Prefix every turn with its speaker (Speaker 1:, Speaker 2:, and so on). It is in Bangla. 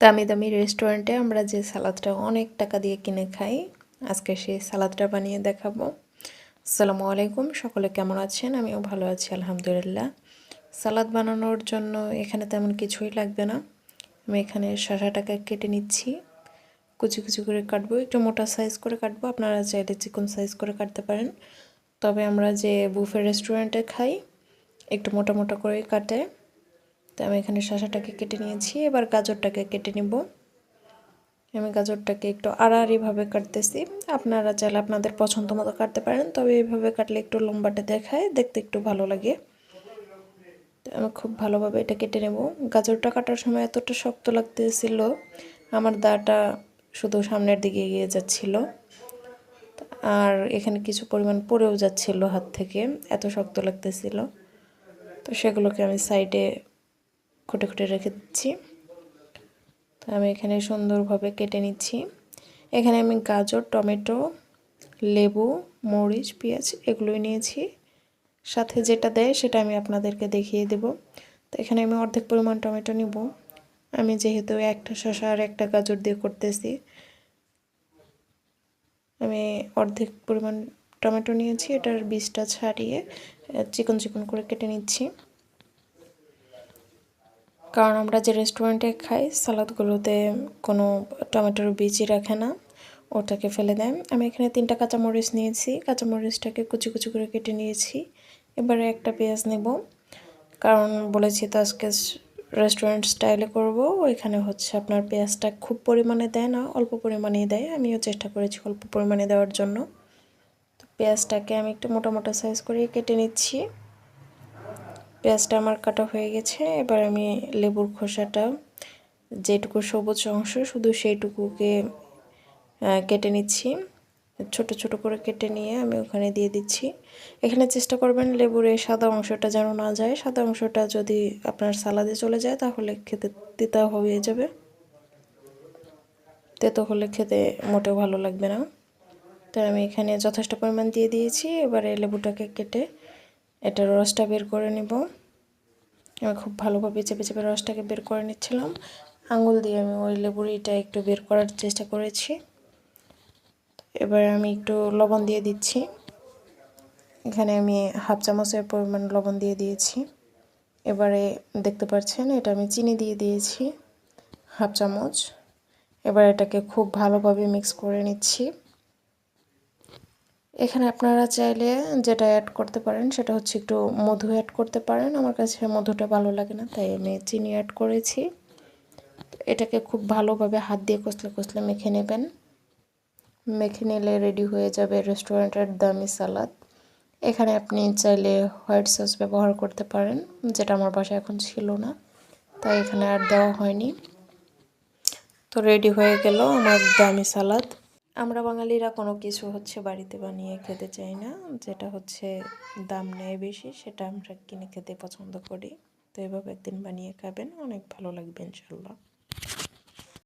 Speaker 1: দামি দামি রেস্টুরেন্টে আমরা যে সালাদটা অনেক টাকা দিয়ে কিনে খাই, আজকে সেই সালাদটা বানিয়ে দেখাবো। আসসালামু আলাইকুম, সকলে কেমন আছেন? আমিও ভালো আছি, আলহামদুলিল্লাহ। সালাদ বানানোর জন্য এখানে তেমন কিছুই লাগবে না। আমি এখানে শশাটাকে কেটে নিচ্ছি। কুচি কুচি করে কাটবো, একটু মোটা সাইজ করে কাটবো, আপনারা চাইলে চিকন সাইজ করে কাটতে পারেন। তবে আমরা যে বুফে রেস্টুরেন্টে খাই, একটু মোটা মোটা করেই কাটে। তো আমি এখানে শশাটাকে কেটে নিয়েছি। এবার গাজরটাকে কেটে নিব। আমি গাজরটাকে একটু আড়াআড়িভাবে কাটতেছি। আপনারা চাইলে আপনাদের পছন্দ মতো কাটতে পারেন, তবে এইভাবে কাটলে একটু লম্বাটে দেখায়, দেখতে একটু ভালো লাগে। তো আমি খুব ভালোভাবে এটা কেটে নেব। গাজরটা কাটার সময় এতটা শক্ত লাগতেছিল, আমার দাটা শুধু সামনের দিকে এগিয়ে যাচ্ছিল। আর এখানে কিছু পরিমাণ পড়েও যাচ্ছিল হাত থেকে, এত শক্ত লাগতেছিল। তো সেগুলোকে আমি সাইডে খুঁটে খুঁটে রেখে দিচ্ছি। তো আমি এখানে সুন্দরভাবে কেটে নিচ্ছি। এখানে আমি গাজর, টমেটো, লেবু, মরিচ, পেঁয়াজ এগুলোই নিয়েছি। সাথে যেটা দেয় সেটা আমি আপনাদেরকে দেখিয়ে দেব। তো এখানে আমি অর্ধেক পরিমাণ টমেটো নিব। আমি যেহেতু একটা শশা আর একটা গাজর দিয়ে করতেছি, আমি অর্ধেক পরিমাণ টমেটো নিয়েছি। এটার বীজটা ছাড়িয়ে চিকন চিকন করে কেটে নিচ্ছি। কারণ আমরা যে রেস্টুরেন্টে খাই, সালাদগুলোতে কোনো টমেটোর বীজই রাখে না, ওটাকে ফেলে দেয়। আমি এখানে তিনটা কাঁচামরিচ নিয়েছি, কাঁচামরিচটাকে কুচি কুচি করে কেটে নিয়েছি। এবারে একটা পেঁয়াজ নেব, কারণ বলেছি তো আজকে রেস্টুরেন্ট স্টাইলে করব, ওইখানে হচ্ছে আপনার পেঁয়াজটা খুব পরিমাণে দেয় না, অল্প পরিমাণেই দেয়। আমিও চেষ্টা করেছি অল্প পরিমাণে দেওয়ার জন্য। তো পেঁয়াজটাকে আমি একটু মোটা মোটা সাইজ করে কেটে নিচ্ছি। পেঁয়াজটা আমার কাটা হয়ে গেছে। এবার আমি লেবুর খোসাটা, যেটুকু সবুজ অংশ, শুধু সেইটুকুকে কেটে নিচ্ছি। ছোট ছোট করে কেটে নিয়ে আমি ওখানে দিয়ে দিচ্ছি। এখানে চেষ্টা করবেন লেবুর এই সাদা অংশটা যেন না যায়। সাদা অংশটা যদি আপনার সালাদে চলে যায়, তাহলে খেতে তিতা হয়ে যাবে। তেতো হলে খেতে মোটেও ভালো লাগবে না। তাই আমি এখানে যথেষ্ট পরিমাণ দিয়ে দিয়েছি। এবারে লেবুটাকে কেটে এটা রসটা বের করে নিব। আমি খুব ভালোভাবে চেপে চেপে রসটাকে বের করে নিচ্ছিলাম। আঙুল দিয়ে আমি ওই লেবুরিটা একটু বের করার চেষ্টা করেছি। এবার আমি একটু লবণ দিয়ে দিচ্ছি। এখানে আমি হাফ চামচের পরিমাণ লবণ দিয়ে দিয়েছি। এবারে দেখতে পাচ্ছেন, এটা আমি চিনি দিয়ে দিয়েছি, হাফ চামচ। এবার এটাকে খুব ভালোভাবে মিক্স করে নিচ্ছি। এখানে আপনারা চাইলে যেটা অ্যাড করতে পারেন, সেটা হচ্ছে একটু মধু অ্যাড করতে পারেন। আমার কাছে মধুটা ভালো লাগে না, তাই আমি চিনি অ্যাড করেছি। এটাকে খুব ভালোভাবে হাত দিয়ে কষলে কষলে মেখে নেবেন। মেখে নিলে রেডি হয়ে যাবে রেস্টুরেন্টের দামি সালাদ এখানে আপনি চাইলে হোয়াইট সস ব্যবহার করতে পারেন, যেটা আমার বাসায় এখন ছিল না, তাই এখানে আর দেওয়া হয়নি। তো রেডি হয়ে গেল আমার দামি সালাদ আমরা বাঙালিরা কোনো কিছু হচ্ছে বাড়িতে বানিয়ে খেতে চাই না। যেটা হচ্ছে দাম নেয় বেশি, সেটা আমরা কিনে খেতে পছন্দ করি। তো এভাবে একদিন বানিয়ে খাবেন, অনেক ভালো লাগবে ইনশাল্লাহ।